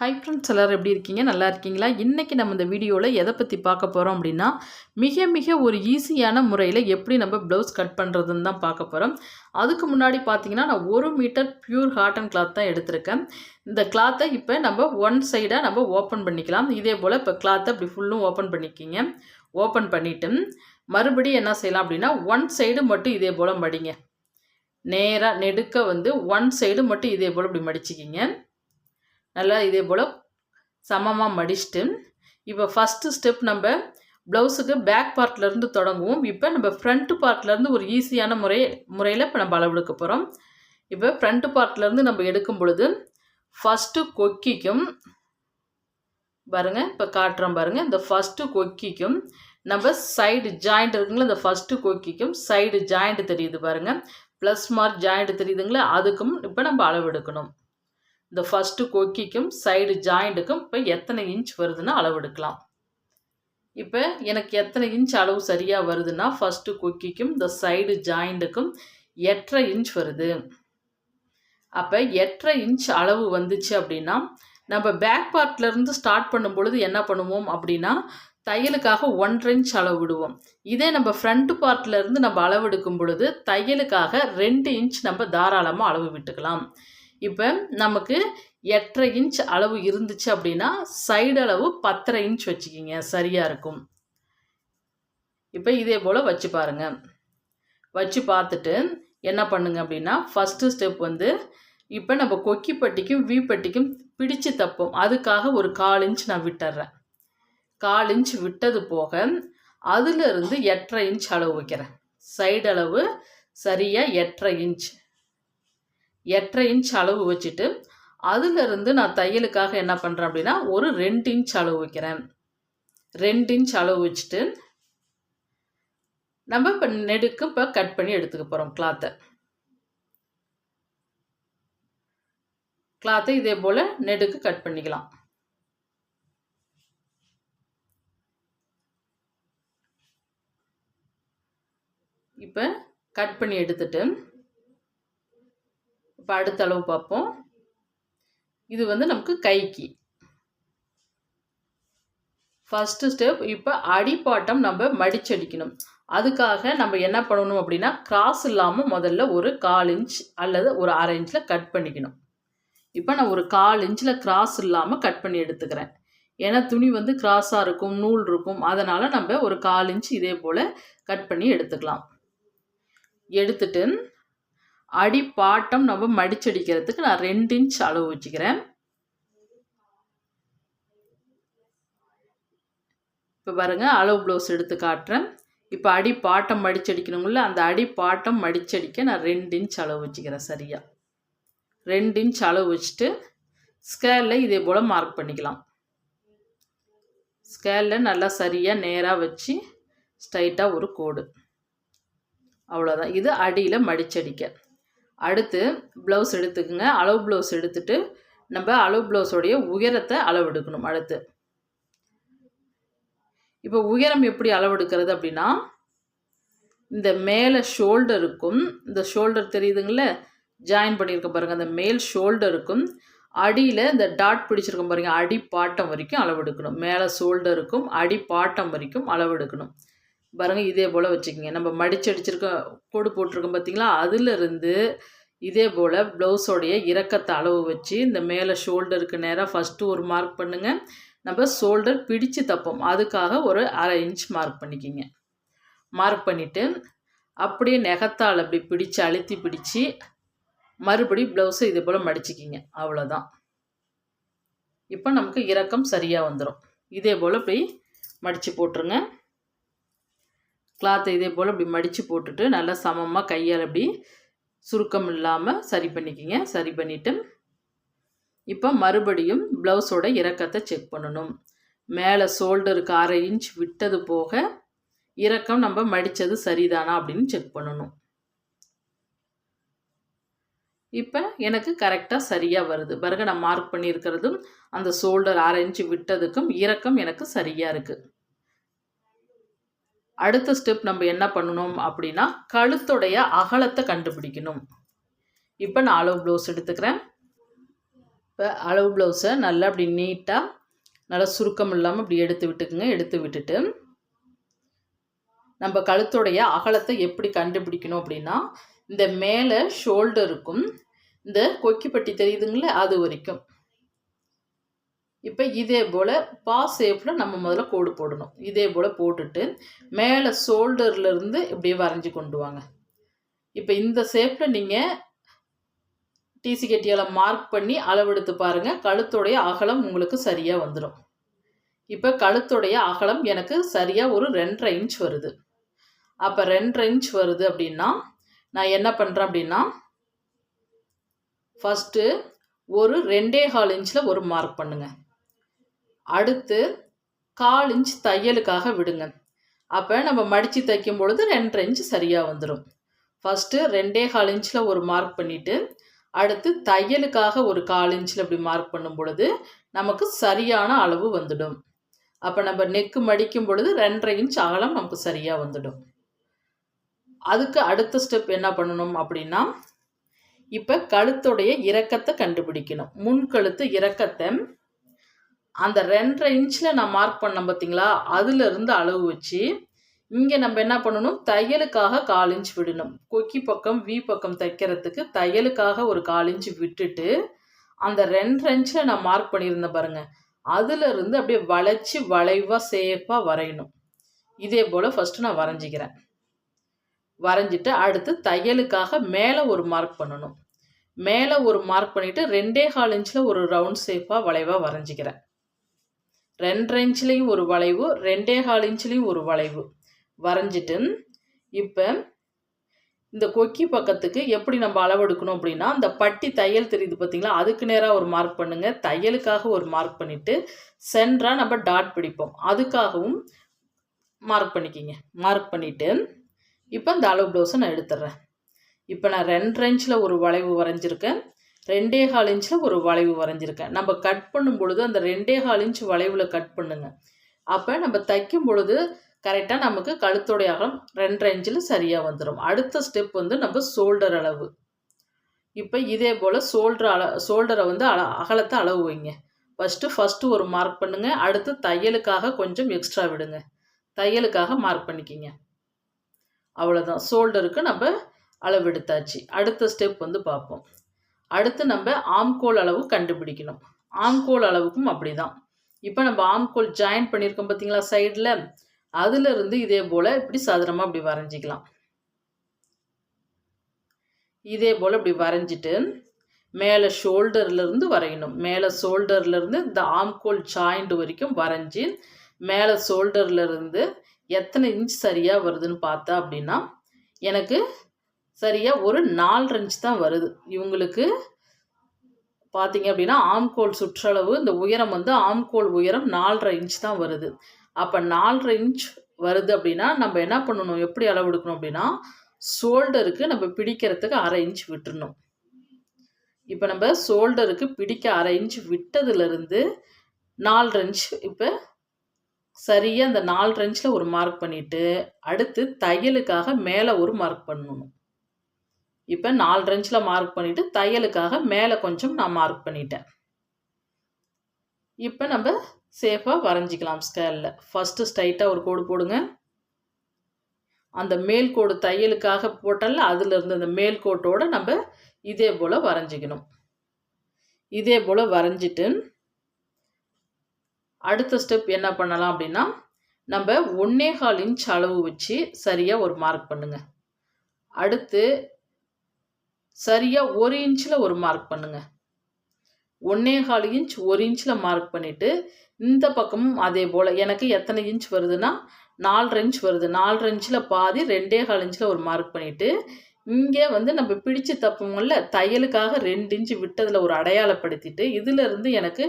Hi friends எல்லோரும் எப்படி இருக்கீங்க? நல்லா இருக்கீங்களா? இன்றைக்கி நம்ம இந்த வீடியோவில் எதை பற்றி பார்க்க போகிறோம் அப்படின்னா மிக மிக ஒரு ஈஸியான முறையில் எப்படி நம்ம ப்ளவுஸ் கட் பண்ணுறதுன்னு தான் பார்க்க போகிறோம் அதுக்கு முன்னாடி பார்த்தீங்கன்னா நான் ஒரு மீட்டர் பியூர் காட்டன் கிளாத் தான் எடுத்திருக்கேன். இந்த கிளாத்தை இப்போ நம்ம ஒன் சைடாக நம்ம ஓப்பன் பண்ணிக்கலாம். இதே போல் இப்போ கிளாத்தை அப்படி ஃபுல்லும் ஓப்பன் பண்ணிக்கிங்க. ஓப்பன் பண்ணிவிட்டு மறுபடியும் என்ன செய்யலாம் அப்படின்னா ஒன் சைடு மட்டும் இதே போல் மடிங்க. நேராக நெடுக்க வந்து ஒன் சைடு மட்டும் இதே போல் இப்படி மடிச்சிக்கிங்க. நல்லா இதே போல் சமமாக மடிச்சுட்டு இப்போ ஃபஸ்ட்டு ஸ்டெப் நம்ம ப்ளவுஸுக்கு பேக் பார்ட்லேருந்து தொடங்குவோம். இப்போ நம்ம ஃப்ரண்ட்டு பார்ட்லேருந்து ஒரு ஈஸியான முறை முறையில் இப்போ நம்ம அளவெடுக்க போகிறோம் இப்போ ஃப்ரண்ட்டு பார்ட்லேருந்து நம்ம எடுக்கும் பொழுது ஃபஸ்ட்டு கொக்கிக்கும் பாருங்கள் இப்போ காட்டுறோம் பாருங்கள் இந்த ஃபஸ்ட்டு கொக்கிக்கும் நம்ம சைடு ஜாயிண்ட் இருக்குங்களா இந்த ஃபஸ்ட்டு கொக்கிக்கும் சைடு ஜாயிண்ட் தெரியுது பாருங்கள் ப்ளஸ் மார்க் ஜாயிண்ட் தெரியுதுங்களா அதுக்கும் இப்போ நம்ம அளவு எடுக்கணும் இந்த ஃபஸ்ட்டு கொக்கிக்கும் சைடு ஜாயிண்ட்டுக்கும் இப்போ எத்தனை இன்ச் வருதுன்னு அளவெடுக்கலாம் இப்போ எனக்கு எத்தனை இன்ச் அளவு சரியாக வருதுன்னா ஃபஸ்ட்டு கொக்கிக்கும் இந்த சைடு ஜாயிண்ட்டுக்கும் எட்டரை இன்ச் வருது. அப்போ எட்டரை இன்ச் அளவு வந்துச்சு அப்படின்னா நம்ம பேக் பார்ட்லேருந்து ஸ்டார்ட் பண்ணும் பொழுது என்ன பண்ணுவோம் அப்படின்னா தையலுக்காக ஒன்றரை இன்ச் அளவு விடுவோம். இதே நம்ம ஃப்ரண்ட் பார்ட்லேருந்து நம்ம அளவு எடுக்கும் பொழுது தையலுக்காக ரெண்டு இன்ச் நம்ம தாராளமாக அளவு விட்டுக்கலாம். இப்போ நமக்கு எட்டரை இன்ச் அளவு இருந்துச்சு அப்படின்னா சைடு அளவு பத்தரை இன்ச் வச்சுக்கிங்க சரியாக இருக்கும். இப்போ இதே போல் வச்சு பாருங்கள் வச்சு பார்த்துட்டு என்ன பண்ணுங்க அப்படின்னா ஃபஸ்ட்டு ஸ்டெப் வந்து இப்போ நம்ம கொக்கி பட்டிக்கும் வி பட்டிக்கும் பிடிச்சு தப்போம். அதுக்காக ஒரு கால் இன்ச் நான் விட்டுறேன். கால் இன்ச் விட்டது போக அதிலிருந்து எட்டரை இன்ச் அளவு வைக்கிறேன். சைடு அளவு சரியாக எட்டரை இன்ச் எட்டரை இன்ச் அளவு வச்சுட்டு அதுலேருந்து நான் தையலுக்காக என்ன பண்ணுறேன் அப்படின்னா ஒரு ரெண்டு இன்ச் அளவு வைக்கிறேன். ரெண்டு இன்ச் அளவு வச்சுட்டு நம்ம இப்போ நெடுக்கு இப்போ கட் பண்ணி எடுத்துக்க போகிறோம் கிளாத்தை கிளாத்தை இதே போல் நெடுக்கு கட் பண்ணிக்கலாம். இப்போ கட் பண்ணி எடுத்துட்டு இப்போ அடுத்த அளவு பார்ப்போம். இது வந்து நமக்கு கைக்கு. ஃபஸ்ட்டு ஸ்டெப் இப்போ அடிப்பாட்டம் நம்ம மடிச்சடிக்கணும். அதுக்காக நம்ம என்ன பண்ணணும் அப்படின்னா கிராஸ் இல்லாமல் முதல்ல ஒரு கால் இன்ச் அல்லது ஒரு அரை இன்ச்சில் கட் பண்ணிக்கணும். இப்போ நான் ஒரு கால் இன்ச்சில் கிராஸ் இல்லாமல் கட் பண்ணி எடுத்துக்கிறேன். ஏன்னா துணி வந்து கிராஸாக இருக்கும் நூல் இருக்கும். அதனால் நம்ம ஒரு கால் இன்ச் இதே போல் கட் பண்ணி எடுத்துக்கலாம். எடுத்துட்டு அடிப்பாட்டம் நம்ம மடிச்சடிக்கிறதுக்கு நான் ரெண்டு இன்ச் அளவு வச்சுக்கிறேன். இப்போ பாருங்கள் அளவு ப்ளவுஸ் எடுத்து காட்டுறேன். இப்போ அடி பாட்டம் மடிச்சடிக்கணுங்கள அந்த அடி பாட்டம் மடிச்சடிக்க நான் ரெண்டு இன்ச் அளவு வச்சுக்கிறேன் சரியாக ரெண்டு இன்ச் அளவு வச்சுட்டு ஸ்கேலில் இதே போல் மார்க் பண்ணிக்கலாம். ஸ்கேலில் நல்லா சரியாக நேராக வச்சு ஸ்ட்ரைட்டாக ஒரு கோடு. அவ்வளோதான் இது அடியில் மடிச்சடிக்க. அடுத்து ப்ளவுஸ் எடுத்துக்கோங்க. அளவு ப்ளவுஸ் எடுத்துட்டு நம்ம அளவு ப்ளவுஸோடைய உயரத்தை அளவெடுக்கணும் அடுத்து. இப்போ உயரம் எப்படி அளவெடுக்கிறது அப்படின்னா இந்த மேலே ஷோல்டருக்கும் இந்த ஷோல்டர் தெரியுதுங்களே? ஜாயின் பண்ணியிருக்க பாருங்கள் அந்த மேல் ஷோல்டருக்கும் அடியில் இந்த டாட் பிடிச்சிருக்கோம் பாருங்கள் அடி பாட்டம் வரைக்கும் அளவெடுக்கணும். மேலே ஷோல்டருக்கும் அடி பாட்டம் வரைக்கும் அளவெடுக்கணும். பாருங்கள் இதே போல் வச்சுக்கோங்க. நம்ம மடிச்சு அடிச்சிருக்க கோடு போட்டிருக்கோம் பார்த்தீங்களா அதிலிருந்து இதே போல் ப்ளவுஸோடைய இறக்கத்தை அளவு வச்சு இந்த மேலே ஷோல்டருக்கு நேராக ஃபஸ்ட்டு ஒரு மார்க் பண்ணுங்கள் நம்ம ஷோல்டர் பிடிச்சு தப்போம். அதுக்காக ஒரு அரை இன்ச் மார்க் பண்ணிக்கிங்க. மார்க் பண்ணிவிட்டு அப்படியே நெகத்தால் அப்படி பிடிச்சு அழுத்தி பிடிச்சி மறுபடி ப்ளவுஸை இதே போல் மடிச்சிக்கிங்க. அவ்வளோதான் இப்போ நமக்கு இறக்கம் சரியாக வந்துடும் இதே போல் இப்படி மடித்து போட்டுருங்க. கிளாத்தை இதே போல் இப்படி மடித்து போட்டுட்டு நல்லா சமமாக கையால் அப்படி சுருக்கம் இல்லாமல் சரி பண்ணிக்கிங்க. சரி பண்ணிவிட்டு இப்போ மறுபடியும் ப்ளவுஸோட இறக்கத்தை செக் பண்ணணும். மேலே ஷோல்டருக்கு அரை இன்ச் விட்டது போக இறக்கம் நம்ம மடித்தது சரிதானா அப்படின்னு செக் பண்ணணும். இப்போ எனக்கு கரெக்டாக சரியாக வருது. பிறகு நான் மார்க் பண்ணியிருக்கிறதும் அந்த ஷோல்டர் அரை இன்ச்சு விட்டதுக்கும் இறக்கம் எனக்கு சரியாக இருக்குது அடுத்த ஸ்டெப் நம்ம என்ன பண்ணணும் அப்படின்னா கழுத்துடைய அகலத்தை கண்டுபிடிக்கணும். இப்போ நான் அளவு ப்ளவுஸ் எடுத்துக்கிறேன். இப்போ அளவு ப்ளவுஸை நல்லா அப்படி நீட்டாக நல்லா சுருக்கம் இல்லாமல் இப்படி எடுத்து விட்டுக்குங்க. எடுத்து விட்டுட்டு நம்ம கழுத்துடைய அகலத்தை எப்படி கண்டுபிடிக்கணும் அப்படின்னா இந்த மேலே ஷோல்டருக்கும் இந்த கொக்கிப்பட்டி தெரியுதுங்களே அது வரைக்கும். இப்போ இதே போல் பா ஷேப்பில் நம்ம முதல்ல கோடு போடணும். இதே போல் போட்டுட்டு மேலே ஷோல்டர்லேருந்து இப்படியே வரைஞ்சி கொண்டு வாங்க. இப்போ இந்த ஷேப்பில் நீங்கள் டிசி கட்டியால் மார்க் பண்ணி அளவெடுத்து பாருங்கள் கழுத்துடைய அகலம் உங்களுக்கு சரியாக வந்துடும் இப்போ கழுத்துடைய அகலம் எனக்கு சரியாக ஒரு ரெண்டரை இன்ச் வருது. அப்போ ரெண்டரை இன்ச் வருது அப்படின்னா நான் என்ன பண்ணுறேன் அப்படின்னா ஃபஸ்ட்டு ஒரு ரெண்டே கால் இன்ச்சில் ஒரு மார்க் பண்ணுங்கள் அடுத்து கால் இன்ச் தையலுக்காக விடுங்க. அப்போ நம்ம மடித்து தைக்கும் பொழுது ரெண்டரை இன்ச் சரியாக வந்துடும் ஃபஸ்ட்டு ரெண்டே கால் இன்ச்சில் ஒரு மார்க் பண்ணிவிட்டு அடுத்து தையலுக்காக ஒரு கால் இன்ச்சில் இப்படி மார்க் பண்ணும் பொழுது நமக்கு சரியான அளவு வந்துடும். அப்போ நம்ம நெக்கு மடிக்கும் பொழுது ரெண்டரை இன்ச் அகலம் நமக்கு சரியாக வந்துடும். அதுக்கு அடுத்த ஸ்டெப் என்ன பண்ணணும் அப்படின்னா இப்போ கழுத்துடைய இறக்கத்தை கண்டுபிடிக்கணும். முன் கழுத்து இறக்கத்தை அந்த ரெண்டரை இன்ச்சில் நான் மார்க் பண்ணேன் பார்த்தீங்களா அதுலேருந்து அளவு வச்சு இங்கே நம்ம என்ன பண்ணணும்? தையலுக்காக கால் இன்ச் விடணும். கொக்கி பக்கம் வி பக்கம் தைக்கிறதுக்கு தையலுக்காக ஒரு கால் இன்ச் விட்டுட்டு அந்த ரெண்டரை இன்ச்சில் நான் மார்க் பண்ணியிருந்தேன் பாருங்கள் அதுலேருந்து அப்படியே வளைச்சி வளைவாக சேஃபாக வரையணும். இதே போல் ஃபஸ்ட்டு நான் வரைஞ்சிக்கிறேன். வரைஞ்சிட்டு அடுத்து தையலுக்காக மேலே ஒரு மார்க் பண்ணணும். மேலே ஒரு மார்க் பண்ணிவிட்டு ரெண்டே கால் இன்ச்சில் ஒரு ரவுண்ட் ஷேப்பாக வளைவாக வரைஞ்சிக்கிறேன். ரெண்டரை இன்ச்லேயும் ஒரு வளைவு ரெண்டே கால் இன்ச்லேயும் ஒரு வளைவு. வரைஞ்சிட்டு இப்போ இந்த கொக்கி பக்கத்துக்கு எப்படி நம்ம அளவெடுக்கணும் அப்படின்னா அந்த பட்டி தையல் தெரியுது பார்த்தீங்களா அதுக்கு நேராக ஒரு மார்க் பண்ணுங்கள் தையலுக்காக ஒரு மார்க் பண்ணிவிட்டு சென்றாக நம்ம டாட் பிடிப்போம். அதுக்காகவும் மார்க் பண்ணிக்கிங்க. மார்க் பண்ணிவிட்டு இப்போ இந்த அளவு ப்ளவுஸை நான் எடுத்துட்றேன் இப்போ நான் ரெண்டு இன்ச்சில் ஒரு வளைவு வரைஞ்சிருக்கேன். ரெண்டே கால் இன்ச்சில் ஒரு வளைவு வரைஞ்சிருக்கேன். நம்ம கட் பண்ணும் பொழுது அந்த ரெண்டே கால் இன்ச் வளைவில் கட் பண்ணுங்க. அப்போ நம்ம தைக்கும் பொழுது கரெக்டாக நமக்கு கழுத்துடைய அகலம் ரெண்டரை இன்ச்சில் சரியாக வந்துடும் அடுத்த ஸ்டெப் வந்து நம்ம ஷோல்டர் அளவு. இப்போ இதே போல் ஷோல்டர் அள ஷோல்டரை வந்து அள அகலத்தை அளவு வைங்க. ஃபஸ்ட்டு ஃபஸ்ட்டு ஒரு மார்க் பண்ணுங்கள் அடுத்து தையலுக்காக கொஞ்சம் எக்ஸ்ட்ரா விடுங்க. தையலுக்காக மார்க் பண்ணிக்கிங்க. அவ்வளோதான் ஷோல்டருக்கு நம்ம அளவு எடுத்தாச்சு. அடுத்த ஸ்டெப் வந்து பார்ப்போம். அடுத்து நம்ம ஆம்கோல் அளவு கண்டுபிடிக்கணும். ஆம்கோல் அளவுக்கும் அப்படி தான் இப்போ நம்ம ஆம்கோல் ஜாயின் பண்ணியிருக்கோம் பார்த்தீங்களா சைடில் அதிலிருந்து இதே போல் இப்படி சதுரமாக இப்படி வரைஞ்சிக்கலாம். இதே போல் இப்படி வரைஞ்சிட்டு மேலே ஷோல்டர்லேருந்து வரையணும். மேலே ஷோல்டர்லேருந்து இந்த ஆம்கோல் ஜாயிண்ட் வரைக்கும் வரைஞ்சி மேலே ஷோல்டர்லேருந்து எத்தனை இன்ச் சரியாக வருதுன்னு பார்த்தா அப்படின்னா எனக்கு சரியாக ஒரு நாலு இன்ச் தான் வருது. இவங்களுக்கு பார்த்தீங்க அப்படின்னா ஆம்கோல் சுற்றளவு இந்த உயரம் வந்து ஆம்கோல் உயரம் நாலரை இன்ச் தான் வருது. அப்போ நாலரை இன்ச் வருது அப்படின்னா நம்ம என்ன பண்ணணும்? எப்படி அளவு எடுக்கணும் அப்படின்னா ஷோல்டருக்கு நம்ம பிடிக்கிறதுக்கு அரை இன்ச் விட்டுறணும். இப்போ நம்ம ஷோல்டருக்கு பிடிக்க அரை இன்ச் விட்டதுலேருந்து நாலரை இன்ச் இப்போ சரியாக அந்த நாலு இன்ச்சில் ஒரு மார்க் பண்ணிவிட்டு அடுத்து தையலுக்காக மேலே ஒரு மார்க் பண்ணணும். இப்போ நாலு ரெஞ்சில் மார்க் பண்ணிவிட்டு தையலுக்காக மேலே கொஞ்சம் நான் மார்க் பண்ணிட்டேன். இப்போ நம்ம சேஃபாக வரைஞ்சிக்கலாம் ஸ்கேலில் ஃபஸ்ட்டு ஸ்ட்ரைட்டாக ஒரு கோடு போடுங்க. அந்த மேல் கோடு தையலுக்காக போட்டால அதுலேருந்து அந்த மேல் கோட்டோடு நம்ம இதே போல் வரைஞ்சிக்கணும். இதே போல் வரைஞ்சிட்டு அடுத்த ஸ்டெப் என்ன பண்ணலாம் அப்படின்னா நம்ம ஒன்னே கால் இன்ச் அளவு வச்சு சரியாக ஒரு மார்க் பண்ணுங்கள் அடுத்து சரியாக ஒரு இன்ச்சில் ஒரு மார்க் பண்ணுங்கள் ஒன்னே கால் இன்ச் ஒரு இன்ச்சில் மார்க் பண்ணிவிட்டு இந்த பக்கமும் அதே போல். எனக்கு எத்தனை இன்ச் வருதுன்னா நாலு இன்ச் வருது. நாலு இன்ச்சில் பாதி ரெண்டே கால் இன்ச்சில் ஒரு மார்க் பண்ணிவிட்டு இங்கே வந்து நம்ம பிடிச்சு தப்போம்ல தையலுக்காக ரெண்டு இன்ச்சு விட்டதில் ஒரு அடையாளப்படுத்திட்டு இதிலிருந்து எனக்கு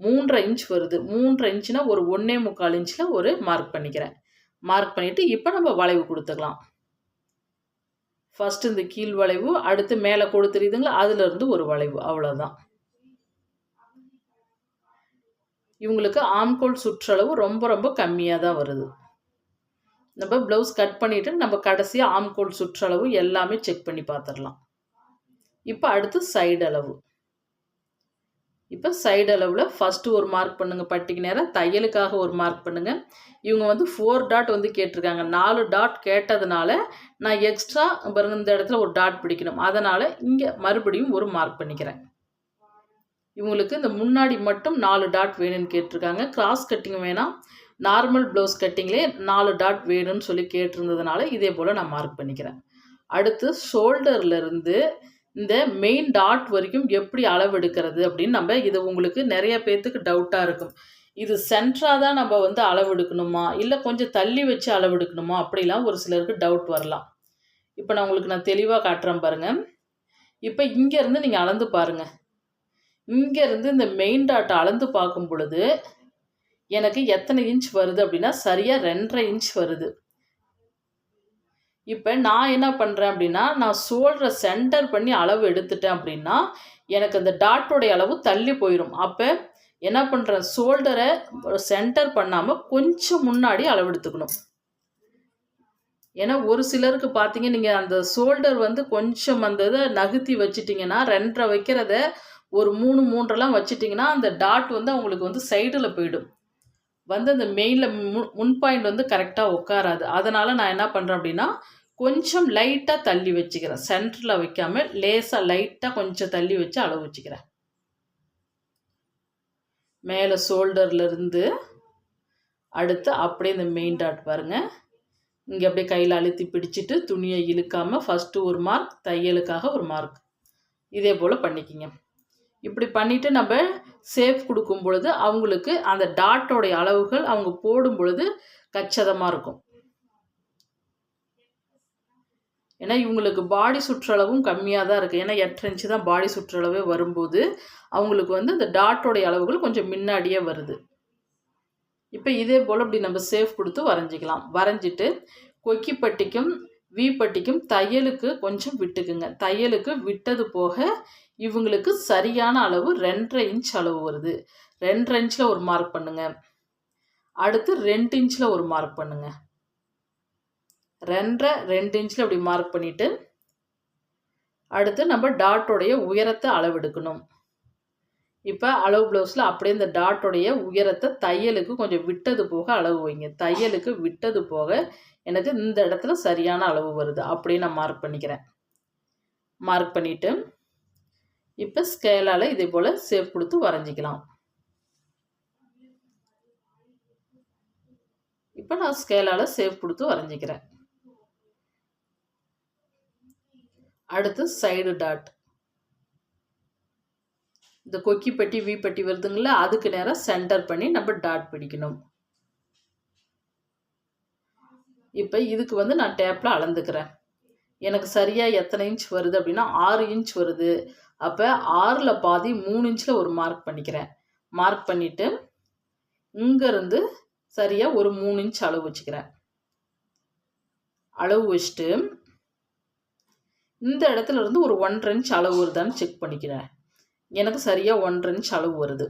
மூன்றரை இன்ச் வருது. மூன்றரை இன்ச்சுனா ஒரு ஒன்றே முக்கால் இன்ச்சில் ஒரு மார்க் பண்ணிக்கிறேன். மார்க் பண்ணிவிட்டு இப்போ நம்ம வளைவு கொடுத்துக்கலாம். ஃபஸ்ட்டு இந்த கீழ் வளைவு அடுத்து மேலே கொடுத்துருதுங்களா அதுலேருந்து ஒரு வளைவு அவ்வளோதான் இவங்களுக்கு ஆம்கோல் சுற்றளவு ரொம்ப ரொம்ப கம்மியாக தான் வருது. நம்ம ப்ளவுஸ் கட் பண்ணிவிட்டு நம்ம கடைசியாக ஆம்கோல் சுற்றளவு எல்லாமே செக் பண்ணி பார்த்துடலாம். இப்போ அடுத்து சைடு அளவு. இப்போ சைடு அளவில் ஃபஸ்ட்டு ஒரு மார்க் பண்ணுங்கள் பட்டிக்கு நேரம் தையலுக்காக ஒரு மார்க் பண்ணுங்கள் இவங்க வந்து ஃபோர் டாட் வந்து கேட்டிருக்காங்க. நாலு டாட் கேட்டதுனால நான் எக்ஸ்ட்ரா பாருங்க இந்த இடத்துல ஒரு டாட் பிடிக்கணும். அதனால் இங்கே மறுபடியும் ஒரு மார்க் பண்ணிக்கிறேன். இவங்களுக்கு இந்த முன்னாடி மட்டும் நாலு டாட் வேணும்னு கேட்டிருக்காங்க. கிராஸ் கட்டிங் வேணாம் நார்மல் ப்ளவுஸ் கட்டிங்லே நாலு டாட் வேணும்னு சொல்லி கேட்டிருந்ததுனால இதே போல் நான் மார்க் பண்ணிக்கிறேன். அடுத்து ஷோல்டர்லேருந்து இந்த மெயின் டாட் வரைக்கும் எப்படி அளவு எடுக்கிறது அப்படின்னு நம்ம இது உங்களுக்கு நிறைய பேர்த்துக்கு டவுட்டாக இருக்கும். இது சென்ட்ராக தான் நம்ம வந்து அளவு எடுக்கணுமா இல்லை கொஞ்சம் தள்ளி வச்சு அளவு எடுக்கணுமா அப்படிலாம் ஒரு சிலருக்கு டவுட் வரலாம். இப்போ நான் உங்களுக்கு நான் தெளிவாக காட்டுறேன் பாருங்கள் இப்போ இங்கேருந்து நீங்கள் அளந்து பாருங்கள் இங்கேருந்து இந்த மெயின் டாட்டை அளந்து பார்க்கும் பொழுது எனக்கு எத்தனை இன்ச் வருது அப்படின்னா சரியாக ரெண்டரை இன்ச் வருது. இப்போ நான் என்ன பண்ணுறேன் அப்படின்னா நான் சோல்டரை சென்டர் பண்ணி அளவு எடுத்துட்டேன் அப்படின்னா எனக்கு அந்த டாட்டோடைய அளவு தள்ளி போயிடும் அப்போ என்ன பண்ணுறேன் ஷோல்டரை சென்டர் பண்ணாமல் கொஞ்சம் முன்னாடி அளவு எடுத்துக்கணும். ஏன்னா ஒரு சிலருக்கு பார்த்தீங்க நீங்கள் அந்த ஷோல்டர் வந்து கொஞ்சம் அந்த இதை நகுத்தி வச்சிட்டிங்கன்னா ரெண்டரை வைக்கிறத ஒரு மூணு மூன்றெல்லாம் வச்சிட்டிங்கன்னா அந்த டாட் வந்து அவங்களுக்கு வந்து சைடில் போயிடும். வந்து அந்த மெயினில் முன் முன் பாயிண்ட் வந்து கரெக்டாக உட்காராது. அதனால் நான் என்ன பண்ணுறேன் அப்படின்னா கொஞ்சம் லைட்டாக தள்ளி வச்சுக்கிறேன். சென்டரில் வைக்காம லேசாக லைட்டாக கொஞ்சம் தள்ளி வச்சு அளவு வச்சுக்கிறேன். மேலே ஷோல்டர்லேருந்து அடுத்து அப்படியே இந்த மெயின் டாட் பாருங்கள் இங்கே அப்படியே கையில் அழுத்தி பிடிச்சிட்டு துணியை இழுக்காமல் ஃபஸ்ட்டு ஒரு மார்க் தையலுக்காக ஒரு மார்க் இதே போல் பண்ணிக்கிங்க. இப்படி பண்ணிவிட்டு நம்ம சேஃப் கொடுக்கும் பொழுது அவங்களுக்கு அந்த டாட்டோடைய அளவுகள் அவங்க போடும் பொழுது கச்சதமாக இருக்கும். ஏன்னா இவங்களுக்கு பாடி சுற்றளவும் கம்மியாக தான் இருக்குது ஏன்னா எட்டு இன்ச்சு தான் பாடி சுற்றளவே வரும்போது அவங்களுக்கு வந்து இந்த டாட்டோடைய அளவுகள் கொஞ்சம் முன்னாடியே வருது. இப்போ இதே போல் அப்படி நம்ம சேஃப் கொடுத்து வரைஞ்சிக்கலாம். வரைஞ்சிட்டு கொக்கிப்பட்டிக்கும் வீப்பட்டிக்கும் தையலுக்கு கொஞ்சம் விட்டுக்குங்க. தையலுக்கு விட்டது போக இவங்களுக்கு சரியான அளவு ரெண்டரை இன்ச் அளவு வருது. ரெண்டரை இன்ச்சில் ஒரு மார்க் பண்ணுங்க. அடுத்து ரெண்டு இன்ச்சில் ஒரு மார்க் பண்ணுங்க. ரெண்டரை ரெண்டு இன்ச்சில் அப்படி மார்க் பண்ணிவிட்டு அடுத்து நம்ம டாட்டோடைய உயரத்தை அளவெடுக்கணும். இப்போ அளவு ப்ளவுஸில் அப்படியே இந்த டாட்டோடைய உயரத்தை தையலுக்கு கொஞ்சம் விட்டது போக அளவு வைங்க. தையலுக்கு விட்டது போக எனக்கு இந்த இடத்துல சரியான அளவு வருது. அப்படியே நான் மார்க் பண்ணிக்கிறேன். மார்க் பண்ணிவிட்டு இப்போ ஸ்கேலால் இதே போல் சேவ் கொடுத்து வரைஞ்சிக்கலாம். இப்போ நான் ஸ்கேலால் சேவ் கொடுத்து வரைஞ்சிக்கிறேன். அடுத்து சைடு டாட் இந்த கொக்கி பட்டி வி பட்டி வருதுங்களா அதுக்கு நேராக சென்டர் பண்ணி நம்ம டாட் பிடிக்கணும். இப்போ இதுக்கு வந்து நான் டேப்பில் அளந்துக்கிறேன். எனக்கு சரியாக எத்தனை இன்ச் வருது அப்படின்னா ஆறு இன்ச் வருது. அப்போ ஆறில் பாதி மூணு இன்ச்சில் ஒரு மார்க் பண்ணிக்கிறேன். மார்க் பண்ணிவிட்டு இங்கேருந்து சரியாக ஒரு மூணு இன்ச் அளவு வச்சுக்கிறேன். அளவு வச்சுட்டு இந்த இடத்துல இருந்து ஒரு ஒன்றரை இன்ச் அளவு வருதான்னு செக் பண்ணிக்கிறேன். எனக்கு சரியாக ஒன்றரை இன்ச் அளவு வருது.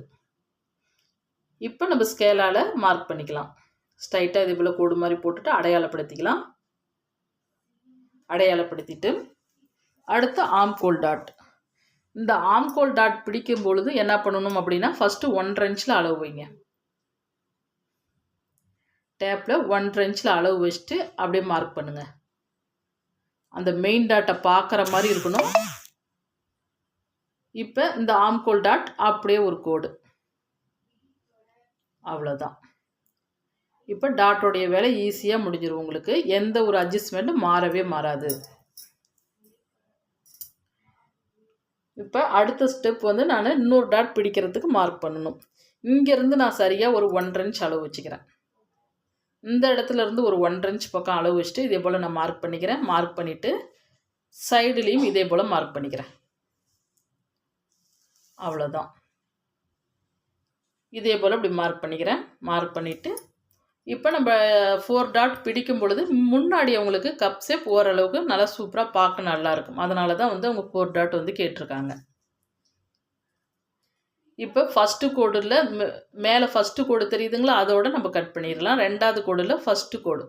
இப்போ நம்ம ஸ்கேலால் மார்க் பண்ணிக்கலாம். ஸ்ட்ரைட்டாக இது போல் கோடு மாதிரி போட்டுட்டு அடையாளப்படுத்திக்கலாம். அடையாளப்படுத்திட்டு அடுத்து ஆம்கோல் டாட் இந்த ஆம்கோல் டாட் பிடிக்கும் பொழுது என்ன பண்ணணும் அப்படின்னா ஃபஸ்ட்டு ஒன்றரை இன்ச்சில் அளவு வைங்க. டேப்பில் ஒன்றரை இன்ச்சில் அளவு வச்சுட்டு அப்படியே மார்க் பண்ணுங்கள் அந்த மெயின் டாட்டை பார்க்குற மாதிரி இருக்கணும். இப்போ இந்த ஆம்கோல் டாட் அப்படியே ஒரு கோடு. அவ்வளோதான் இப்போ டாட்டோடைய வேலை ஈஸியாக முடிஞ்சிடும் உங்களுக்கு. எந்த ஒரு அட்ஜஸ்ட்மெண்ட்டும் மாறவே மாறாது. இப்போ அடுத்த ஸ்டெப் வந்து நான் இன்னொரு டாட் பிடிக்கிறதுக்கு மார்க் பண்ணணும். இங்கேருந்து நான் சரியாக ஒரு ஒன்றரை இன்ச் அளவு வச்சுக்கிறேன். இந்த இடத்துல இருந்து ஒரு ஒன்றரை இன்ச் பக்கம் அளவு வச்சுட்டு இதே போல் நான் மார்க் பண்ணிக்கிறேன். மார்க் பண்ணிவிட்டு சைடுலேயும் இதே போல் மார்க் பண்ணிக்கிறேன். அவ்வளோதான் இதே போல் இப்படி மார்க் பண்ணிக்கிறேன். மார்க் பண்ணிவிட்டு இப்போ நம்ம ஃபோர் டாட் பிடிக்கும் பொழுது முன்னாடி அவங்களுக்கு கப் ஷேப் ஓரளவுக்கு நல்லா சூப்பராக பார்க்க நல்லாயிருக்கும் அதனால தான் வந்து அவங்க ஃபோர் டாட் வந்து கேட்டிருக்காங்க. இப்போ ஃபஸ்ட்டு கோடில் மேலே ஃபஸ்ட்டு கோடு தெரியுதுங்களா? அதோட நம்ம கட் பண்ணிடலாம். ரெண்டாவது கோடில் ஃபஸ்ட்டு கோடு.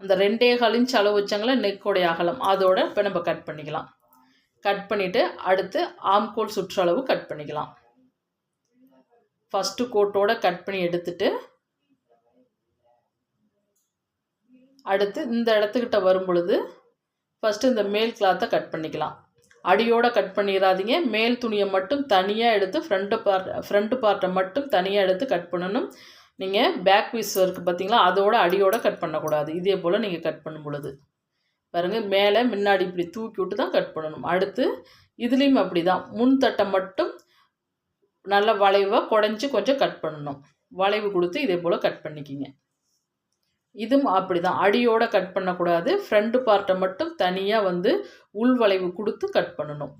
அந்த ரெண்டே கால் அளவு வச்சாங்களா? நெக்கோடைய அகலம். அதோட இப்போ நம்ம கட் பண்ணிக்கலாம். கட் பண்ணிவிட்டு அடுத்து ஆம்கோல் சுற்றளவு கட் பண்ணிக்கலாம். ஃபஸ்ட்டு கோட்டோட கட் பண்ணி எடுத்துட்டு அடுத்து இந்த இடத்துக்கிட்ட வரும் பொழுது ஃபஸ்ட்டு இந்த மேல் கிளாத்தை கட் பண்ணிக்கலாம். அடியோடு கட் பண்ணிடாதீங்க மேல் துணியை மட்டும் தனியாக எடுத்து ஃப்ரண்ட்டு பார்ட் ஃப்ரண்ட்டு பார்ட்டை மட்டும் தனியாக எடுத்து கட் பண்ணணும். நீங்கள் பேக் பீஸ் இருக்குது பார்த்தீங்களா அதோட அடியோடு கட் பண்ணக்கூடாது. இதே போல் நீங்கள் கட் பண்ணும் பொழுது பாருங்கள் மேலே முன்னாடி இப்படி தூக்கி விட்டு தான் கட் பண்ணணும். அடுத்து இதுலேயும் அப்படி தான் முன் தட்டை மட்டும் நல்ல வளைவாக குடஞ்சி கொஞ்சம் கட் பண்ணணும். வளைவு கொடுத்து இதே போல் கட் பண்ணிக்கிங்க. இதுவும் அப்படி தான் அடியோட கட் பண்ணக்கூடாது. ஃப்ரண்ட் பார்ட்டை மட்டும் தனியாக வந்து உள் வளைவு கொடுத்து கட் பண்ணணும்.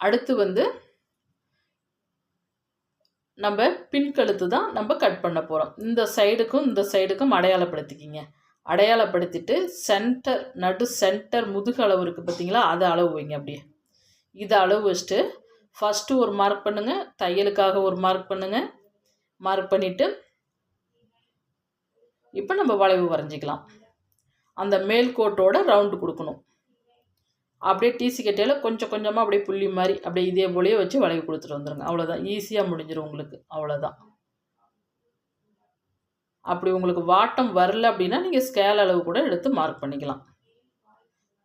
அடுத்து வந்து நம்ம பின் கழுத்து தான் நம்ம கட் பண்ண போகிறோம் இந்த சைடுக்கும் இந்த சைடுக்கும் அடையாளப்படுத்திக்கிங்க. அடையாளப்படுத்திட்டு சென்டர் நடு சென்டர் முதுகு அளவு இருக்குது பார்த்தீங்களா அதை அளவு வைங்க அப்படியே. இதை அளவு வச்சுட்டு ஃபஸ்ட்டு ஒரு மார்க் பண்ணுங்கள் தையலுக்காக ஒரு மார்க் பண்ணுங்கள் மார்க் பண்ணிவிட்டு இப்போ நம்ம வளைவு வரைஞ்சிக்கலாம். அந்த மேல் கோட்டோட ரவுண்டு கொடுக்கணும். அப்படியே டிசி கட்டையில் கொஞ்சம் கொஞ்சமாக அப்படியே புள்ளி மாதிரி அப்படியே இதே போலேயே வச்சு வளைவு கொடுத்துட்டு வந்துடுங்க அவ்வளோதான் ஈஸியாக முடிஞ்சிடும் உங்களுக்கு. அவ்வளோதான் அப்படி உங்களுக்கு வாட்டம் வரல அப்படின்னா நீங்கள் ஸ்கேல் அளவு கூட எடுத்து மார்க் பண்ணிக்கலாம்.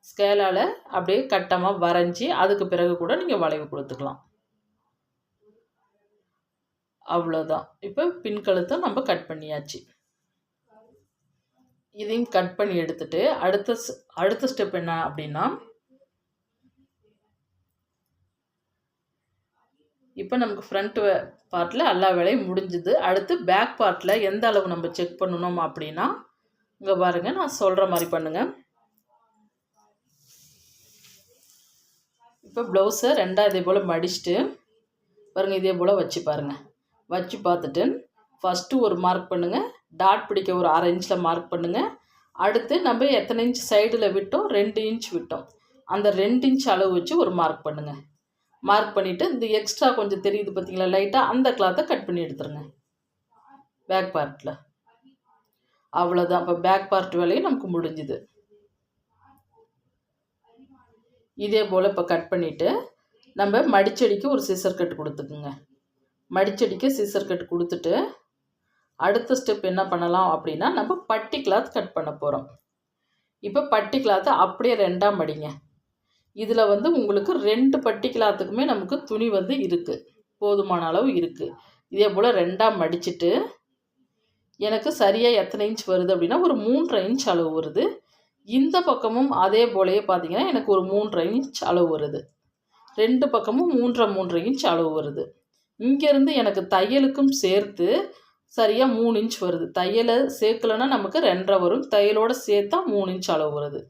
ஸ்கேலால் அப்படியே கட்டமாக வரைஞ்சி அதுக்கு பிறகு கூட நீங்கள் வளைவு கொடுத்துக்கலாம். அவ்வளோதான் இப்போ பின்கழுத்தை நம்ம கட் பண்ணியாச்சு. இதையும் கட் பண்ணி எடுத்துட்டு அடுத்த அடுத்த ஸ்டெப் என்ன அப்படின்னா இப்போ நமக்கு ஃப்ரண்ட் பார்ட்டில் எல்லா வேலையும் முடிஞ்சுது. அடுத்து பேக் பார்ட்டில் எந்த அளவு நம்ம செக் பண்ணணும் அப்படின்னா இங்கே பாருங்கள் நான் சொல்கிற மாதிரி பண்ணுங்கள் இப்போ ப்ளவுஸை ரெண்டாக இதே போல் மடிச்சுட்டு பாருங்கள் இதே போல் வச்சு பாருங்கள் வச்சு பார்த்துட்டு ஃபஸ்ட்டு ஒரு மார்க் பண்ணுங்கள் டாட் பிடிக்க ஒரு அரை இன்ச்சில் மார்க் பண்ணுங்கள் அடுத்து நம்ம எத்தனை இன்ச் சைடில் விட்டோம்? ரெண்டு இன்ச் விட்டோம். அந்த ரெண்டு இன்ச் அளவு வச்சு ஒரு மார்க் பண்ணுங்கள் மார்க் பண்ணிவிட்டு இந்த எக்ஸ்ட்ரா கொஞ்சம் தெரியுது பார்த்தீங்களா லைட்டாக அந்த கிளாத்தை கட் பண்ணி எடுத்துருங்க. பேக் பார்ட்டில் அவ்வளோதான் இப்போ பேக் பார்ட் வேலையும் நமக்கு முடிஞ்சுது. இதே போல் இப்போ கட் பண்ணிவிட்டு நம்ம மடிச்சடிக்கு ஒரு சிசர் கட் கொடுத்துக்குங்க. மடிச்செடிக்கு சிசர் கட் கொடுத்துட்டு அடுத்த ஸ்டெப் என்ன பண்ணலாம் அப்படின்னா நம்ம பட்டி கிளாத் கட் பண்ண போகிறோம் இப்போ பட்டி கிளாத்தை அப்படியே ரெண்டாக மடிங்க. இதில் வந்து உங்களுக்கு ரெண்டு பட்டி கிளாத்துக்குமே நமக்கு துணி வந்து இருக்குது போதுமான அளவு இருக்குது இதே போல் ரெண்டாக மடிச்சுட்டு எனக்கு சரியாக எத்தனை இன்ச் வருது அப்படின்னா ஒரு மூன்றரை இன்ச் அளவு வருது. இந்த பக்கமும் அதே போலயே பார்த்தீங்கன்னா எனக்கு ஒரு மூன்றரை இன்ச் அளவு வருது. ரெண்டு பக்கமும் மூன்றரை மூன்றரை இன்ச் அளவு வருது. இங்கேருந்து எனக்கு தையலுக்கும் சேர்த்து சரியாக மூணு இன்ச் வருது. தையலை சேர்க்கலைன்னா நமக்கு ரெண்டரை வரும். தையலோடு சேர்த்தா மூணு இன்ச் அளவு வருது.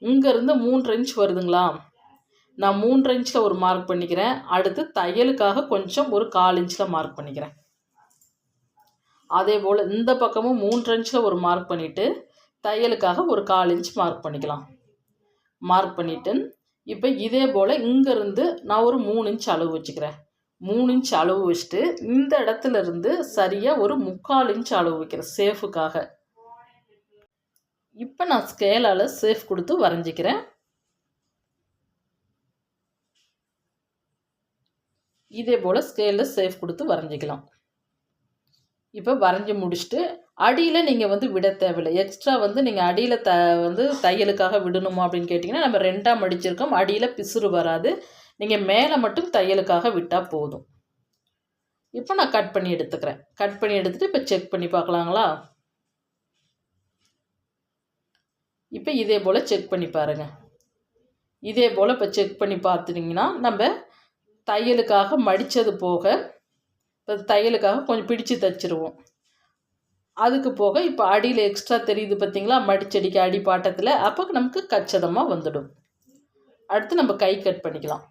இங்கேருந்து மூன்று இன்ச் வருதுங்களா? நான் மூன்று இன்ச்சில் ஒரு மார்க் பண்ணிக்கிறேன். அடுத்து தையலுக்காக கொஞ்சம் ஒரு கால் இன்ச்சில் மார்க் பண்ணிக்கிறேன். அதே போல் இந்த பக்கமும் மூன்று இன்ச்சில் ஒரு மார்க் பண்ணிவிட்டு தையலுக்காக ஒரு கால் இன்ச் மார்க் பண்ணிக்கலாம். மார்க் பண்ணிவிட்டு இப்போ இதே போல் இங்கேருந்து நான் ஒரு மூணு இன்ச் அளவு வச்சுக்கிறேன். மூணு இன்ச் அளவு வச்சுட்டு இந்த இடத்துல இருந்து சரியாக ஒரு முக்கால் இன்ச் அளவு வைக்கிறேன் சேஃபுக்காக. இப்போ நான் ஸ்கேலால் சேஃப் கொடுத்து வரைஞ்சிக்கிறேன். இதே போல் ஸ்கேலில் சேஃப் கொடுத்து வரைஞ்சிக்கலாம். இப்போ வரைஞ்சி முடிச்சுட்டு அடியில் நீங்கள் வந்து விட தேவையில்லை. எக்ஸ்ட்ரா வந்து நீங்கள் அடியில் த வந்து தையலுக்காக விடணுமா அப்படின்னு கேட்டிங்கன்னா நம்ம ரெண்டாக மடிச்சிருக்கோம் அடியில் பிசுறு வராது. நீங்கள் மேலே மட்டும் தையலுக்காக விட்டால் போதும். இப்போ நான் கட் பண்ணி எடுத்துக்கிறேன். கட் பண்ணி எடுத்துகிட்டு இப்போ செக் பண்ணி பார்க்கலாங்களா? இப்போ இதே போல் செக் பண்ணி பாருங்கள் இதே போல் இப்போ செக் பண்ணி பார்த்துட்டிங்கன்னா நம்ம தையலுக்காக மடித்தது போக இப்போ தையலுக்காக கொஞ்சம் பிடிச்சு தைச்சிருவோம். அதுக்கு போக இப்போ அடியில் எக்ஸ்ட்ரா தெரியுது பார்த்தீங்களா? மடிச்சடிக்க அடி பாட்டத்தில் அப்போ நமக்கு கச்சதமாக வந்துடும். அடுத்து நம்ம கை கட் பண்ணிக்கலாம்.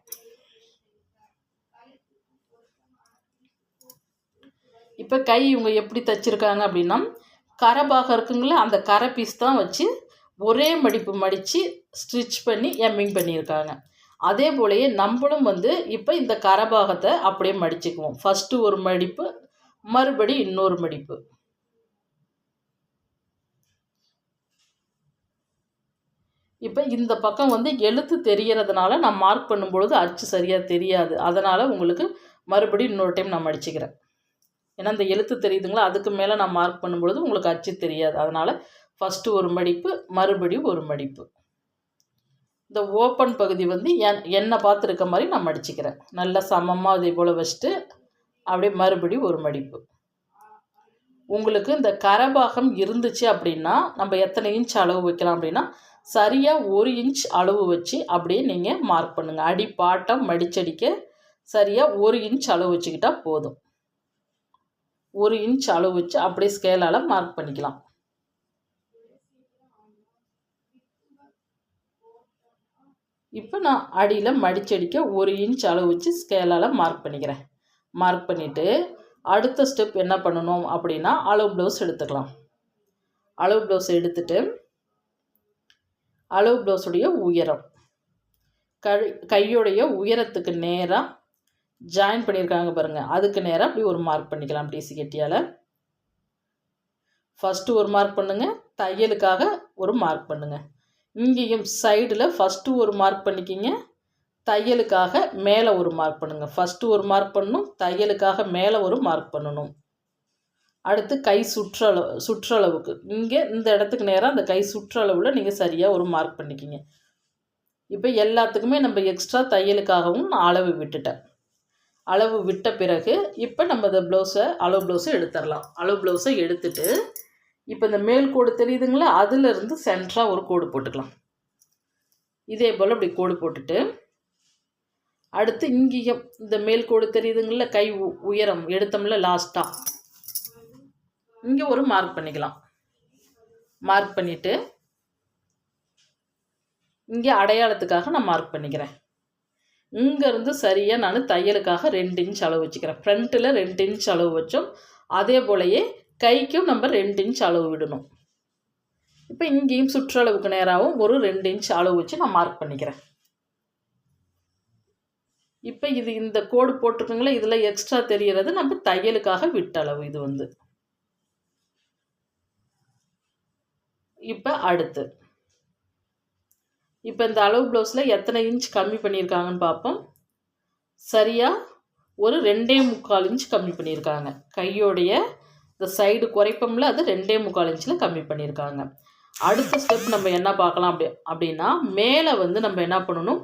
இப்போ கை இவங்க எப்படி தைச்சிருக்காங்க அப்படின்னா கரை பாகம் இருக்குங்களா அந்த கரை பீஸ் தான் வச்சு ஒரே மடிப்பு மடித்து ஸ்டிச் பண்ணி எம்மிங் பண்ணியிருக்காங்க அதே போலயே நம்மளும் வந்து இப்போ இந்த கரபாகத்தை அப்படியே மடிச்சுக்குவோம். ஃபஸ்ட்டு ஒரு மடிப்பு மறுபடி இன்னொரு மடிப்பு. இப்போ இந்த பக்கம் வந்து எழுத்து தெரிகிறதுனால நான் மார்க் பண்ணும்பொழுது அச்சு சரியாக தெரியாது. அதனால் உங்களுக்கு மறுபடியும் இன்னொரு டைம் நான் அடிச்சுக்கிறேன் ஏன்னா இந்த எழுத்து தெரியுதுங்களா? அதுக்கு மேலே நான் மார்க் பண்ணும்பொழுது உங்களுக்கு அச்சு தெரியாது. அதனால் ஃபஸ்ட்டு ஒரு மடிப்பு மறுபடியும் ஒரு மடிப்பு. இந்த ஓப்பன் பகுதி வந்து என் என்னை பார்த்துருக்க மாதிரி நான் மடிச்சுக்கிறேன். நல்லா சமமாக அதே போல் வச்சுட்டு அப்படியே மறுபடியும் ஒரு மடிப்பு. உங்களுக்கு இந்த கரபாகம் இருந்துச்சு அப்படின்னா நம்ம எத்தனை இன்ச் அளவு வைக்கலாம் அப்படின்னா சரியாக ஒரு இன்ச் அளவு வச்சு அப்படியே நீங்கள் மார்க் பண்ணுங்கள் அடி பாட்டம் மடிச்சடிக்க சரியாக ஒரு இன்ச் அளவு வச்சுக்கிட்டால் போதும். ஒரு இன்ச் அளவு வச்சு அப்படியே ஸ்கேலால் மார்க் பண்ணிக்கலாம். இப்போ நான் அடியில் மடிச்சடிக்க ஒரு இன்ச் அளவு வச்சு ஸ்கேலால் மார்க் பண்ணிக்கிறேன். மார்க் பண்ணிவிட்டு அடுத்த ஸ்டெப் என்ன பண்ணணும் அப்படின்னா அளவு ப்ளவுஸ் எடுத்துக்கலாம். அளவு ப்ளவுஸ் எடுத்துகிட்டு அளவு ப்ளவுஸுடைய உயரம். கை கையுடைய உயரத்துக்கு நேராக ஜாயின் பண்ணியிருக்காங்க பாருங்கள் அதுக்கு நேராக அப்படி ஒரு மார்க் பண்ணிக்கலாம் டிசி கெட்டியால் ஃபஸ்ட்டு ஒரு மார்க் பண்ணுங்கள் தையலுக்காக ஒரு மார்க் பண்ணுங்கள் இங்கேயும் சைடில் ஃபஸ்ட்டு ஒரு மார்க் பண்ணிக்கிங்க. தையலுக்காக மேலே ஒரு மார்க் பண்ணுங்கள் ஃபஸ்ட்டு ஒரு மார்க் பண்ணணும் தையலுக்காக மேலே ஒரு மார்க் பண்ணணும். அடுத்து கை சுற்றளவு சுற்றளவுக்கு. இங்கே இந்த இடத்துக்கு நேராக அந்த கை சுற்றளவில் நீங்கள் சரியாக ஒரு மார்க் பண்ணிக்கிங்க. இப்போ எல்லாத்துக்குமே நம்ம எக்ஸ்ட்ரா தையலுக்காகவும் நான் அளவு விட்டுட்டேன். அளவு விட்ட பிறகு இப்போ நம்ம இந்த ப்ளவுஸை அளவு ப்ளவுஸை எடுத்துடலாம். அளவு ப்ளவுஸை எடுத்துட்டு இப்போ இந்த மேல் கோடு தெரியுதுங்களா? அதுலேருந்து சென்ட்ராக ஒரு கோடு போட்டுக்கலாம். இதே போல் இப்படி கோடு போட்டுட்டு அடுத்து இங்கேயும் இந்த மேல் கோடு தெரியுதுங்களா? கை உயரம் எடுத்தோம்ல லாஸ்ட்டாக இங்கே ஒரு மார்க் பண்ணிக்கலாம். மார்க் பண்ணிவிட்டு இங்கே அடையாளத்துக்காக நான் மார்க் பண்ணிக்கிறேன். இங்கேருந்து சரியாக நான் தையலுக்காக ரெண்டு இன்ச் அளவு வச்சுக்கிறேன். ஃப்ரண்ட்டில் ரெண்டு இன்ச் அளவு வச்சோம். அதே போலயே கைக்கும் நம்ம ரெண்டு இன்ச் அளவு விடணும். இப்போ இங்கேயும் சுற்றளவுக்கு நேராகவும் ஒரு ரெண்டு இன்ச் அளவு வச்சு நான் மார்க் பண்ணிக்கிறேன். இப்போ இது இந்த கோடு போட்டிருக்குங்களே இதில் எக்ஸ்ட்ரா தெரிகிறது நம்ம தையலுக்காக விட்ட அளவு இது வந்து. இப்போ அடுத்து. இப்போ இந்த அளவு ப்ளவுஸில் எத்தனை இன்ச் கம்மி பண்ணியிருக்காங்கன்னு பார்ப்போம். சரியாக ஒரு ரெண்டே முக்கால் இன்ச் கம்மி பண்ணியிருக்காங்க. கையோடைய இந்த சைடு குறைப்போம்ல அது ரெண்டே முக்கால் இன்ச்சில் கம்மி பண்ணியிருக்காங்க. அடுத்த ஸ்டெப் நம்ம என்ன பார்க்கலாம் அப்படி அப்படின்னா மேலே வந்து நம்ம என்ன பண்ணணும்?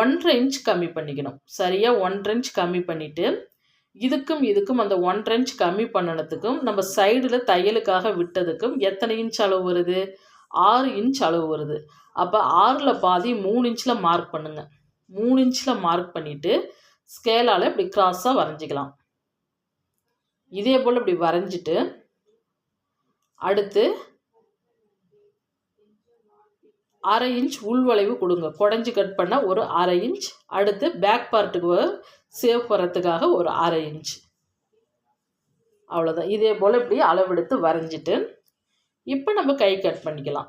ஒன்றரை இன்ச் கம்மி பண்ணிக்கணும். சரியாக ஒன்றரை இன்ச் கம்மி பண்ணிவிட்டு இதுக்கும் இதுக்கும் அந்த ஒன்றரை இன்ச் கம்மி பண்ணினதுக்கும் நம்ம சைடில் தையலுக்காக விட்டதுக்கும் எத்தனை இன்ச் அளவு வருது? ஆறு இன்ச் அளவு வருது. அப்போ ஆறில் பாதி மூணு இன்ச்சில் மார்க் பண்ணுங்கள் மூணு இன்ச்சில் மார்க் பண்ணிவிட்டு ஸ்கேலால் இப்படி க்ராஸாக வரைஞ்சிக்கலாம். இதே போல் இப்படி வரைஞ்சிட்டு அடுத்து அரை இன்ச் உள்வளைவு கொடுங்க. குடஞ்சி கட் பண்ண ஒரு அரை இன்ச் அடுத்து பேக் பார்ட்டுக்கு சேவ் போகிறதுக்காக ஒரு அரை இன்ச் அவ்வளோதான் இதே போல் இப்படி அளவெடுத்து வரைஞ்சிட்டு இப்போ நம்ம கை கட் பண்ணிக்கலாம்.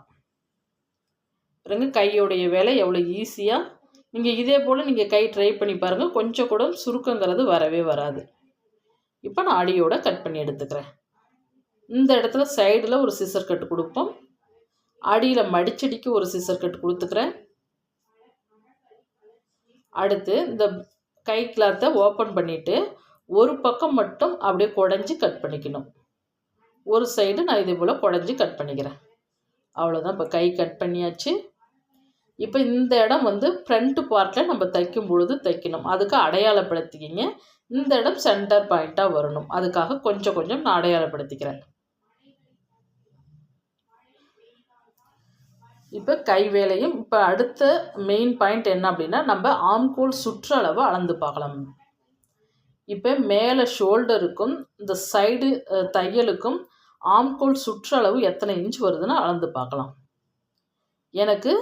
பாருங்க கையோடைய வேலை எவ்வளோ ஈஸியாக நீங்கள் இதே போல் நீங்கள் கை ட்ரை பண்ணி பாருங்கள் கொஞ்சம் கூட சுருக்கங்கிறது வரவே வராது. இப்போ நான் அடியோட கட் பண்ணி எடுத்துக்கிறேன். இந்த இடத்துல சைடில் ஒரு சிசர் கட்டு கொடுப்போம். அடியில் மடிச்சடிக்கு ஒரு சிசர் கட்டு கொடுத்துக்கிறேன். அடுத்து இந்த கை கிளாத்தை ஓப்பன் பண்ணிவிட்டு ஒரு பக்கம் மட்டும் அப்படியே குடஞ்சி கட் பண்ணிக்கணும். ஒரு சைடு நான் இதே போல் குடஞ்சி கட் பண்ணிக்கிறேன். அவ்வளோதான் இப்போ கை கட் பண்ணியாச்சு. இப்போ இந்த இடம் வந்து ஃப்ரண்ட்டு பார்ட்டில் நம்ம தைக்கும் பொழுது தைக்கணும். அதுக்கு அடையாளப்படுத்திக்கிங்க. இந்த இடம் சென்டர் பாயிண்ட்டாக வரணும். அதுக்காக கொஞ்சம் கொஞ்சம் நான் அடையாளப்படுத்திக்கிறேன். இப்போ கை வேலையும் இப்போ அடுத்த மெயின் பாயிண்ட் என்ன அப்படின்னா நம்ம ஆம்கோல் சுற்றளவு அளந்து பார்க்கலாம். இப்போ மேலே ஷோல்டருக்கும் இந்த சைடு தையலுக்கும் ஆம்கோல் சுற்றளவு எத்தனை இன்ச் வருதுன்னு அளந்து பார்க்கலாம். எனக்கு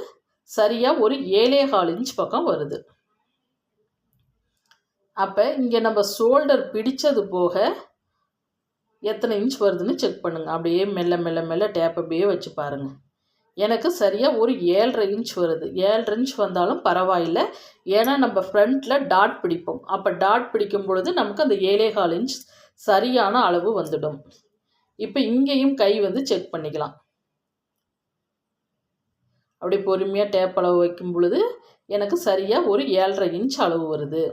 சரியாக ஒரு ஏழே கால் இன்ச் பக்கம் வருது. அப்போ இங்கே நம்ம ஷோல்டர் பிடித்தது போக எத்தனை இன்ச் வருதுன்னு செக் பண்ணுங்கள் அப்படியே மெல்ல மெல்ல மெல்ல டேப் அப்படியே வச்சு பாருங்கள் எனக்கு சரியாக ஒரு ஏழரை இன்ச் வருது. ஏழரை இன்ச் வந்தாலும் பரவாயில்லை. ஏன்னா நம்ம ஃப்ரண்ட்டில் டாட் பிடிப்போம். அப்போ டாட் பிடிக்கும் பொழுது நமக்கு அந்த ஏழே கால் இன்ச் சரியான அளவு வந்துடும். இப்போ இங்கேயும் கை வந்து செக் பண்ணிக்கலாம். அப்படி பொறுமையாக டேப் அளவு வைக்கும் பொழுது எனக்கு சரியாக ஒரு ஏழரை இன்ச் அளவு வருது.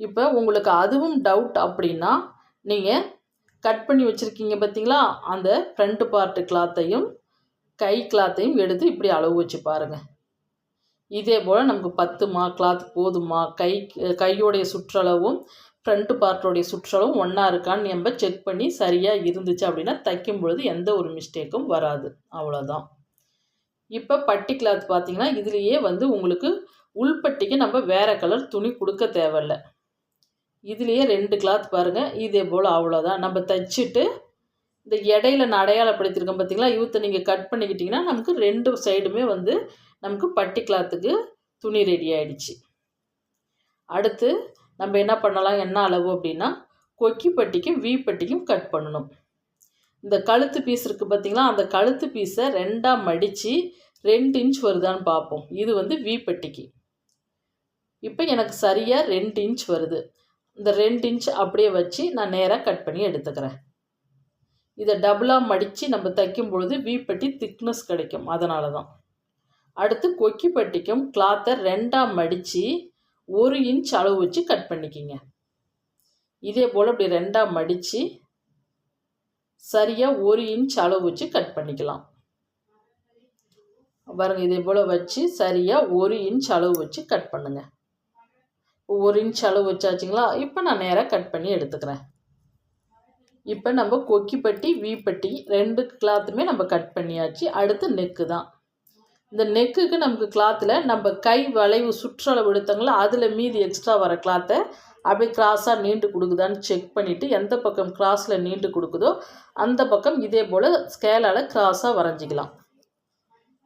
இப்போ உங்களுக்கு அதுவும் டவுட் அப்படின்னா நீங்கள் கட் பண்ணி வச்சுருக்கீங்க பார்த்தீங்களா அந்த ஃப்ரண்ட் பார்ட்டு கிளாத்தையும் கை கிளாத்தையும் எடுத்து இப்படி அளவு வச்சு பாருங்கள் இதே போல் நமக்கு பத்துமா கிளாத் போதுமா? கை கையோடைய சுற்றளவும் ஃப்ரண்ட் பார்ட்டோடைய சுற்றளவும் ஒன்றா இருக்கான்னு நம்ம செக் பண்ணி சரியாக இருந்துச்சு அப்படின்னா தைக்கும் பொழுது எந்த ஒரு மிஸ்டேக்கும் வராது. அவ்வளோதான் இப்போ பட்டி கிளாத் பார்த்திங்கன்னா இதுலேயே வந்து உங்களுக்கு உள்பட்டிக்கு நம்ம வேறு கலர் துணி கொடுக்க தேவையில்ல. இதுலேயே ரெண்டு கிளாத் பாருங்கள் இதே போல் அவ்வளோதான் நம்ம தைச்சிட்டு இந்த இடையில நான் அடையாளப்படுத்தியிருக்கேன் பார்த்தீங்களா இவத்தை நீங்கள் கட் பண்ணிக்கிட்டிங்கன்னா நமக்கு ரெண்டு சைடுமே வந்து நமக்கு பட்டி கிளாத்துக்கு துணி ரெடி ஆகிடுச்சு அடுத்து நம்ம என்ன பண்ணலாம்? என்ன அளவு அப்படின்னா கொக்கி பட்டிக்கும் வி பட்டிக்கும் கட் பண்ணணும். இந்த கழுத்து பீஸ் இருக்குது பார்த்தீங்களா அந்த கழுத்து பீஸை ரெண்டாக மடித்து ரெண்டு இன்ச் வருதான்னு பார்ப்போம் இது வந்து வி பட்டிக்கு. இப்போ எனக்கு சரியாக ரெண்டு இன்ச் வருது. இந்த ரெண்டு இன்ச் அப்படியே வச்சு நான் நேராக கட் பண்ணி எடுத்துக்கிறேன். இதை டபுளாக மடித்து நம்ம தைக்கும் பொழுது வீப்பட்டி திக்னஸ் கிடைக்கும். அதனால தான் அடுத்து கொக்கி பட்டிக்கும் கிளாத்தை ரெண்டாக மடித்து ஒரு இன்ச் அளவு வச்சு கட் பண்ணிக்கிங்க. இதே போல் இப்படி ரெண்டாக மடித்து சரியாக ஒரு இன்ச் அளவு வச்சு கட் பண்ணிக்கலாம். பாருங்கள் இதே போல் வச்சு சரியாக ஒரு இன்ச் அளவு வச்சு கட் பண்ணுங்கள் ஒரு இன்ச் அளவு வச்சாச்சுங்களா? இப்போ நான் நேராக கட் பண்ணி எடுத்துக்கிறேன். இப்போ நம்ம கொக்கிப்பட்டி வீப்பட்டி ரெண்டு கிளாத்துமே நம்ம கட் பண்ணியாச்சு. அடுத்து நெக்கு தான். இந்த நெக்குக்கு நமக்கு கிளாத்தில் நம்ம கை வளைவு சுற்றளவு எடுத்தங்களோ அதில் மீதி எக்ஸ்ட்ரா வர கிளாத்தை அப்படியே கிராஸாக நீண்டு கொடுக்குதான்னு செக் பண்ணிவிட்டு எந்த பக்கம் கிராஸில் நீண்டு கொடுக்குதோ அந்த பக்கம் இதே போல் ஸ்கேலால் கிராஸாக வரைஞ்சிக்கலாம்.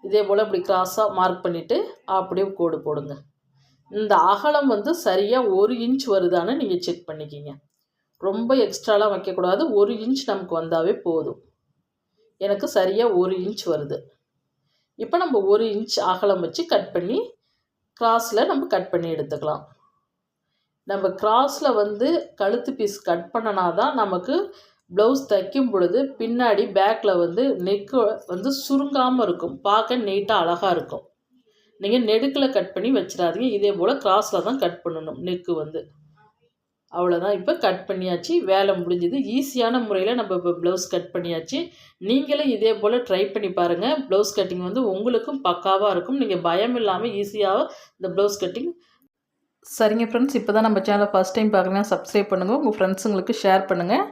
இதே போல் இப்படி கிராஸாக மார்க் பண்ணிவிட்டு அப்படியே கோடு போடுங்க. இந்த அகலம் வந்து சரியாக ஒரு இன்ச் வருதான்னு நீங்கள் செக் பண்ணிக்கிங்க. ரொம்ப எக்ஸ்ட்ராலாம் வைக்கக்கூடாது. ஒரு இன்ச் நமக்கு வந்தாவே போதும். எனக்கு சரியாக ஒரு இன்ச் வருது. இப்போ நம்ம ஒரு இன்ச் அகலம் வச்சு கட் பண்ணி கிராஸில் நம்ம கட் பண்ணி எடுத்துக்கலாம். நம்ம கிராஸில் வந்து கழுத்து பீஸ் கட் பண்ணனா தான் நமக்கு ப்ளவுஸ் தைக்கும் பொழுது பின்னாடி பேக்கில் வந்து நெக்கு வந்து சுருங்காமல் இருக்கும். பார்க்க நீட்டாக அழகாக இருக்கும். நீங்கள் நெடுக்கில் கட் பண்ணி வச்சிடாதீங்க. இதே போல் கிராஸில் தான் கட் பண்ணணும். நெக்கு வந்து. அவ்வளோதான் இப்போ கட் பண்ணியாச்சு. வேலை முடிஞ்சுது. ஈஸியான முறையில் நம்ம இப்போ ப்ளவுஸ் கட் பண்ணியாச்சு. நீங்களும் இதே போல் ட்ரை பண்ணி பாருங்கள் ப்ளவுஸ் கட்டிங் வந்து உங்களுக்கும் பக்காவாக இருக்கும். நீங்கள் பயம் இல்லாமல் ஈஸியாக இந்த ப்ளவுஸ் கட்டிங் சரிங்க ஃப்ரெண்ட்ஸ் இப்போ தான் நம்ம சேனலை ஃபஸ்ட் டைம் பார்க்குறீங்கன்னா சப்ஸ்கிரைப் பண்ணுங்கள் உங்கள் ஃப்ரெண்ட்ஸுங்களுக்கு ஷேர் பண்ணுங்கள்